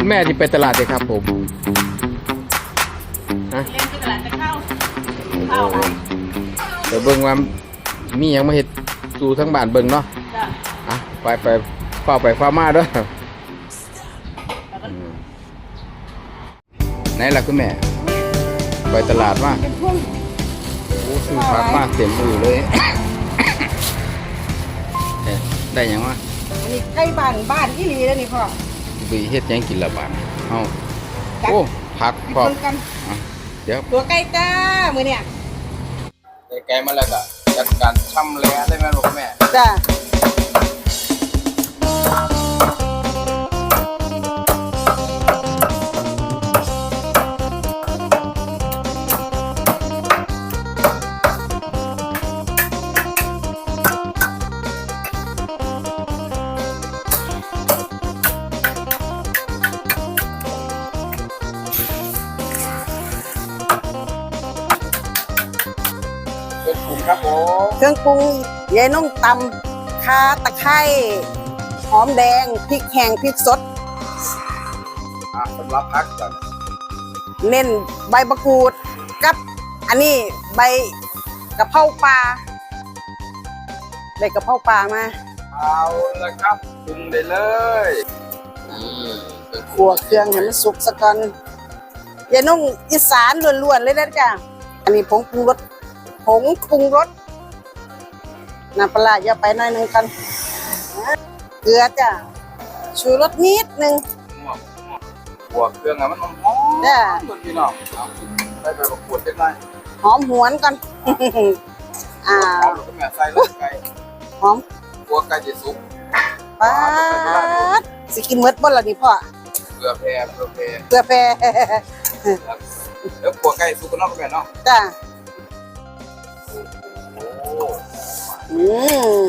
คุณแม่ที่ไปตลาดเลยครับผมฮะเล่นที่ตลาดจะเข้าโอ้โหเดี๋ยวเบิ่งว่ามีหยังมาเฮ็ดสู่ทั้งบ้านเบิ่งเนาะจ้ะอะไปไปเฝ้าไปเฝ้ามาเด้อแล้วก็อืมไหนล่ะคุณแม่ ไปตลาดมาเป็นพวกโอ้ซื้อผักมากเต็มมือเลยเอ๊ะได้หยังวะอันนี้ใกล้บ้านบ้านที่ลีแล้วนี่พ่อ บีเฮ็ดหยังกินละบาดเอ้าโอ้ผักพร้อมคนกันอะเดี๋ยวตัวใกล้จ้ามือเนี่ยแกมาแล้วก็จัดการช่ำแล้วได้ไหมลูกแม่จ้า เครื่องปรุงยายนุ่งตำข่าตะไคร้หอมแดงพริกแห้งพริกสด อะสำหรับพักก่อนเน้นใบมะกรูดกับ อันนี้ใบกะเพราปลาใบกะเพราปลามาเอาละครับปรุงได้เลยนี่ขัวเครื่องให้มันสุกสะก่อนยายนุ่งอีสานล้วนๆเลยนะจ้ะอันนี้ผงปรุงรสผงปรุงรส น้ำปลาร้าอย่าไปหน่อยหนึงกันเกลือจ้ะชูรสนิดนึงหัวเครื่องอะมันหอมๆจ้ะคุณพี่น้องเอาได้ไปประกวดเล็กน้อยหอมหวนก่อนอ่าเอาลูกแม่ใส่ลูกไก่หอมหัวไก่จะสุกป๊าดสิกินเมดบ่ล่ะนี่พ่อเกลือแพรเกลือแพรเกลือแปรแล้วหัวไก่สุกกันเนาะคุณแม่เนาะจ้ะโอ้ อืม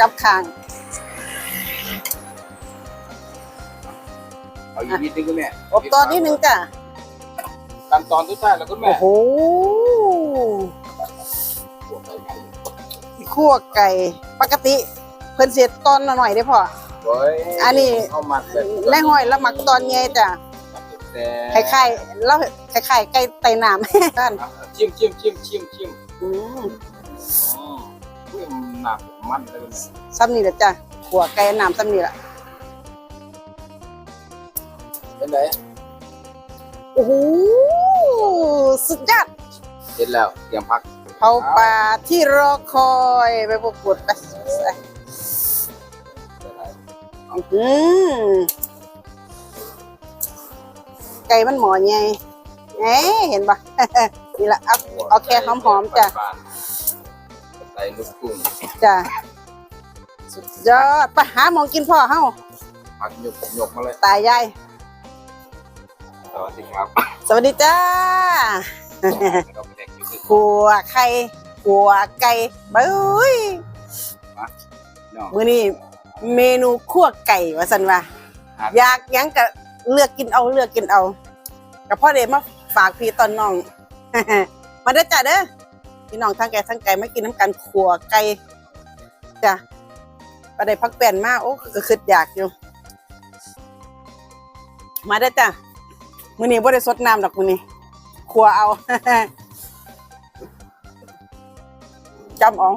กับข้าง เอาอีกนิดนึงคุณแม่อบตอนนิดนึงจ้ะขั้นตอนทุกท่ายแล้วคุณแม่โอ้โหคั่วไก่ปกติ เพิ่นเสียตอนหน่อยได้อพ่อเฮ้ยอันนี้เอามัดแบบแน่ห้อยแล้วหมักตอนใหญ่จ้ะแต่ไข่ๆแล้วไข่ๆไก่ไตน้ำท่านชิมชิมชิมชิมชิมอืมอืมอุ้ยห นักมันเลยคุณแม่ซ้ำนี่แหละจ้ะขัวไก่น้ำซ้ำนี่แหละเป็นไงโอ้โหสุดยอดเสร็จแล้วเตรียมพักเผาปลาที่รอคอยไปปวดไปอืมไก่มันหมอไงเอ๊เห็นปะนี่แหละเอาเอาแค่หอมๆจ้ะ ใส่ลูกกุ้งจ้ะสุดยอดไปหาหมองกินพ่อเฮ้าผักหยกหยกมาเลยตายยายสวัสดีครับสวัสดีจ้าเราไปแดกอยู่ที่ขัวไข่ขัวไก่เบ้ยน้องมื้อนี้เมนูคั่วไก่ว่าสันว่าครับอยากหยังก็เลือกกินเอาเลือกกินเอากับพ่อเดมาฝากพี่ตอนน้อง มาเด้อจ้าเด้อ พี่น้องทั้งแก่ทั้งไก่มากินน้ำกันขัวไก่จ้ะก็ได้พักแป้นมากโอ้ก็คืออยากอยู่ มาเด้จ้ามื้อนี้บ่ได้สดน้ำดอกมือนี้ขัวเอาจำเออง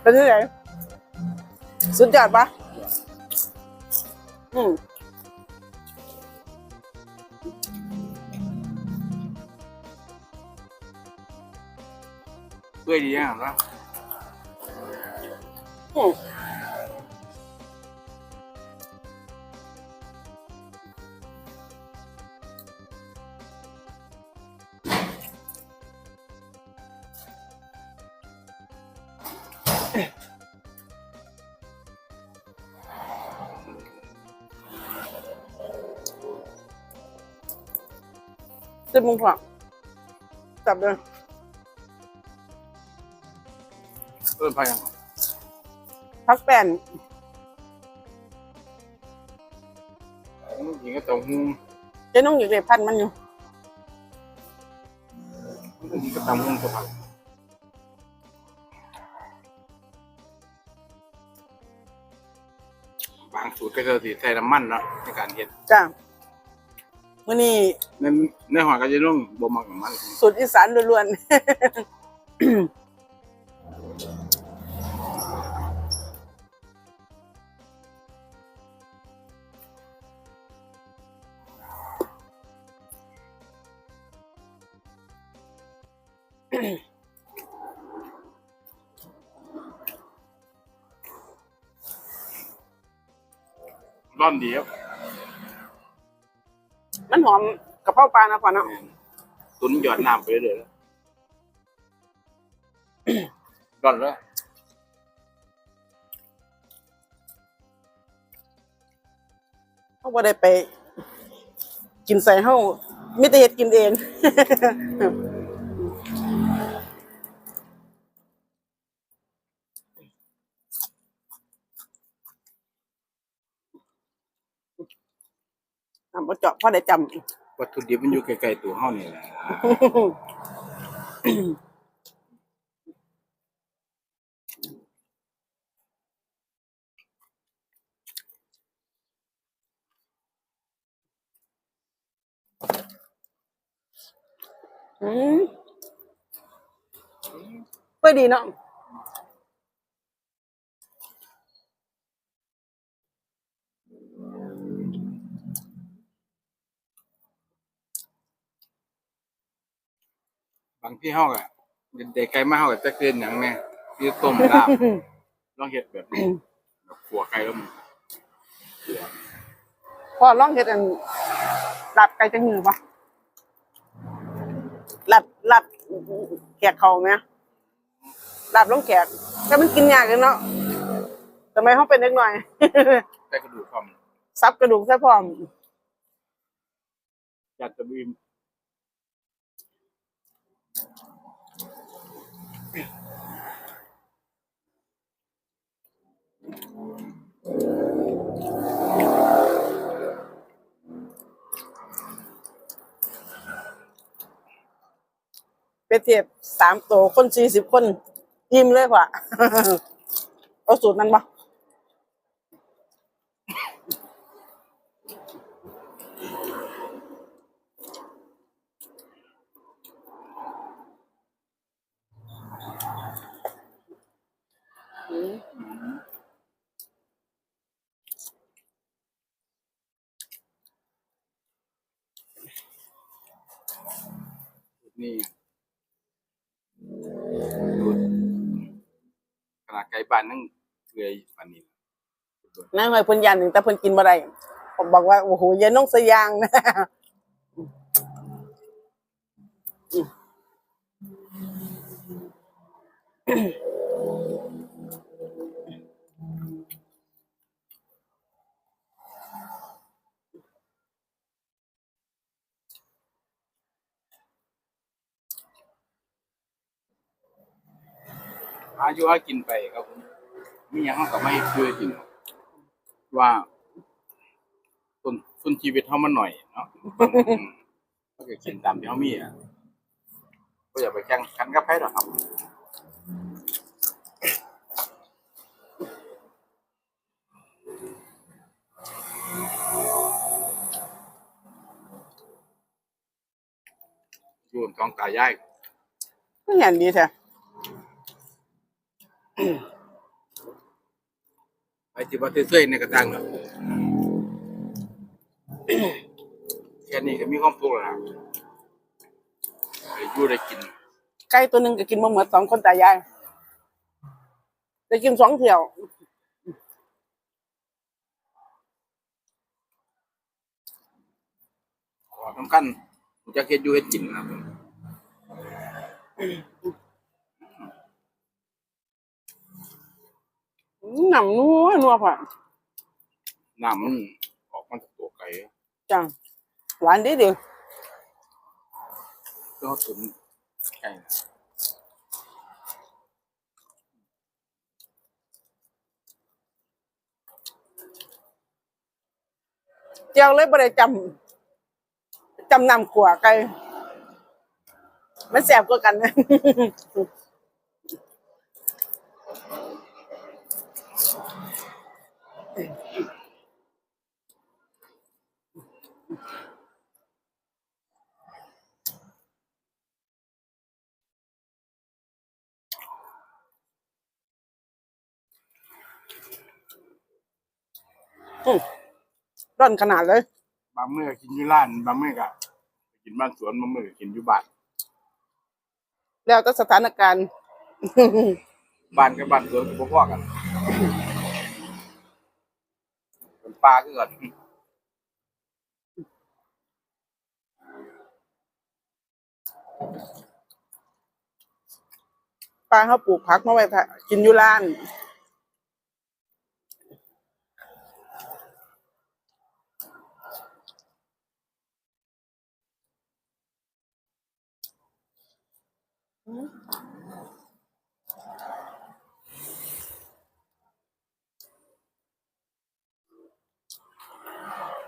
เป็นยังไงสุดยอดปะอืม เพื่อดีอะนะอืมสิบโม กินผักอย่างผักแป้นหญิงก็ต้องหุ้มเจ๊นุ่งอยู่เในพันมันอยู่หญิงก็ต้องหุ้มกับผักบางสูตรก็จะใส่น้ำมันเนาะในการเฮ็ดจ้าเมื่อนี้ในในหัวก็จะนุ่งบ่มักน้มัน สูตรอีสานล้วนๆ ร้อนดีครับๆมันหอมกะเพราปลานะพ่อเนาะตุนหยอดน้ำไปเรื่อยๆร้อนแล้วเฮาบ่ได้ไป กินใส่เฮามีแต่เฮ็ดกินเอง ทำบ่เจาะพ อได้จำวัตถุดิบมันอยู่ใกล้ๆตัวเฮานี่แหละอืมเพื่อดีเนาะางที่เฮาก็เด็กๆไก่มาเฮาก็จะเกินหยังแน่คือต้มลาบลองเฮ็ดแบบนี้แบบขัวไก่แล้วมันพอลองเฮ็ดอันหลับไก่จังมือปะหลับหลับแขกเขาเนี่ยหลับลงแขกแต่มันกินยากเลยเนาะทำไมเขาเป็นเล็กหน่อยแต่กระดูกความซับกระดูกซะพร้อมอยากจะบีม เทียบสามโตวคนสี่สิบคนยิ้มเลยว่ะเอาสูตรนั้นปะนี่ดูดข นาดไกบ้านนั่งเกลือยปานนี้นางหอยเพิ่นยันหนึ่งแต่เพิ่นกินบ่ได้ผมบอกว่าโอ้โหยาน้องสยางนะอายุให้กินไปครับผมมีอย่างเขาก็ไม่ให้ช่วยกินว่าต้นทุนชีวิตเขามันหน่อยเนาะก็จะกินตามที่เขามีอะก็อย่าไปแข่งขันกับใครหรอกครับอยู่กับท้องตายายไม่เห็นดีแท้ ไปที่ว่าเตื้อยๆในกระตังเนาะแค่นี้ก็มีความสุขแล้วนะได้อยู่ได้กิน ไก่ตัวหนึ่งก็กินมาเหมือนสองคนตายายได้กินสองเที่ยวขอสำคัญผมจะเฮ็ดอยู่เฮ็ดกินนะครับผม หนำนัวนัวผ่ะน้ำมันออกมาจากตัวไก่จ้ะหวานดีดีก็ถึงไก่เจียวเลยบ่ได้จำจำนำขัวไก่มันแสบกว่ากันนะ ร้อนขนาดเลย บางมื้อก็กินอยู่ร้าน บางมื้อก็กินบ้านสวนบางมื้อก็กินอยู่บ้านแล้วก็สถานการณ์ บ้านกับบ้านสวนก็พอๆกันเป็นปลาคือกันปลาเขาปลูกผักมาไว้ทะกินอยู่ร้าน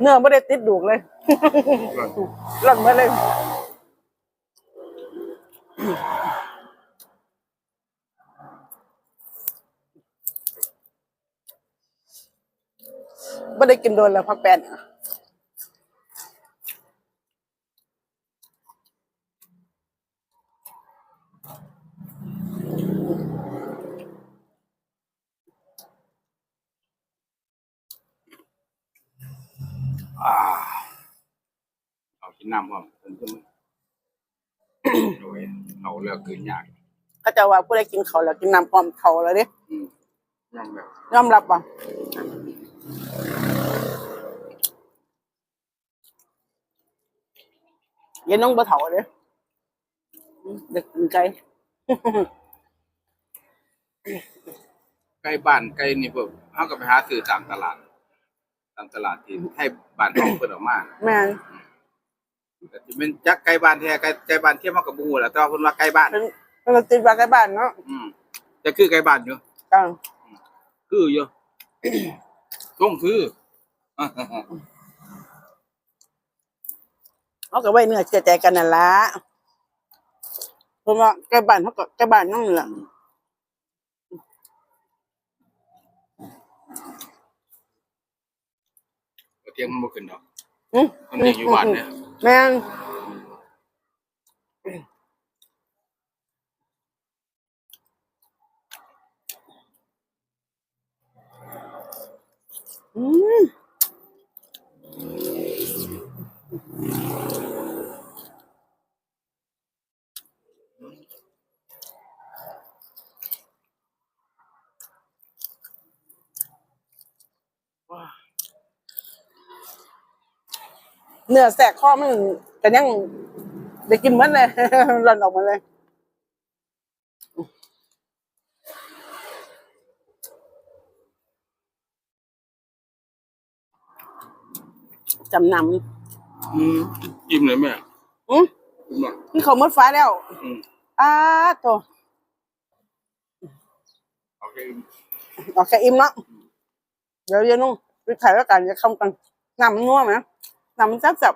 เนื้อไม่ได้ติดดูกเลยร่อนมาเลยไม่ได้กินโดนแล้วพักแปนอะ อ่าเอากินน้ำพร้อมผมก็มึงโดยเอาเลือกกินยากเขาจะว่าผู้ใดกินเขาวแล้วกินน้ำพร้อมเขาแล้วเด้อืมนั่งแบบยอมรับป่ะยันน้องบะเถาเด้อืมเด็กกินไก่ใกล้บ้านใกล้นี่พวกเขาก็ไปหาซื้อตามตลาด ตามตลาดที่ให้บ้านเขาเปิดออกมาแม่นแต่ที่เป็นจักใกล้บ้านแท้ใกล้ใกล้บ้านเทียมเขากับบูแหละแต่ว่าคนว่าใกล้บ้านเป็นเป็นติดบ้านใกล้บ้านเนาะอืมจะคือใกล้บ้านอยู่ จ้าคืออยู่ ต้องคือเขาก็ไว้เนื้อเชื่อใจกันนั่นละเพราะว่าใกล้บ้านเขาก็ใกล้บ้านนั่นแหละ เที่ยงมันบ่ขึ้นดอก อืมมันเลี้ยงอยู่บ้านเนี่ยแม่นอืม เนื้อแสกข้อมันกันยังได้กินหมันเลยร่อนออกมาเลยจำนอืมอิ่มเลยแม่ำอืมอิ่มหรอนี่เขาหมดฟ้าแล้วอืมอ้าโตโอเคโอเคอิ่มแล้วเดี๋ยวเดี๋ยวนุ่งไปถ่ายแล้วกันจะเข้ากันน้ำมันนัวไหม น้ำมันจับจับ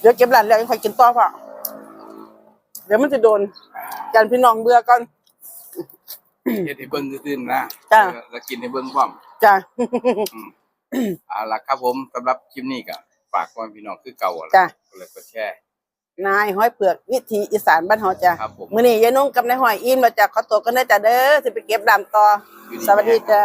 เดี๋ยวเก็บหลานแล้วยังคอยกินต่อเปล่ะเดี๋ยวมันจะโดนกันพี่น้องเบื่อก่อนเฮ็ดให้เบิ่งซื่อๆนะจ้ะ แล้วกินให้เบิ่งพร้อม จ้ะ อืมเอาล่ะครับผมสำหรับคลิปนี้ก็ฝากความพี่น้องคือเก่าล่ะจ้ะกดไลค์กดแชร์ นายห้อยเปลือกวิธีอีสานบ้านเฮาจ้ะครับผม มื้อนี้ยายนุ่งกับนายห้อยอินมาจากขอตัวกันเด้อจ้ะเด้อสิไปเก็บดำต่อ สวัสดีจ้า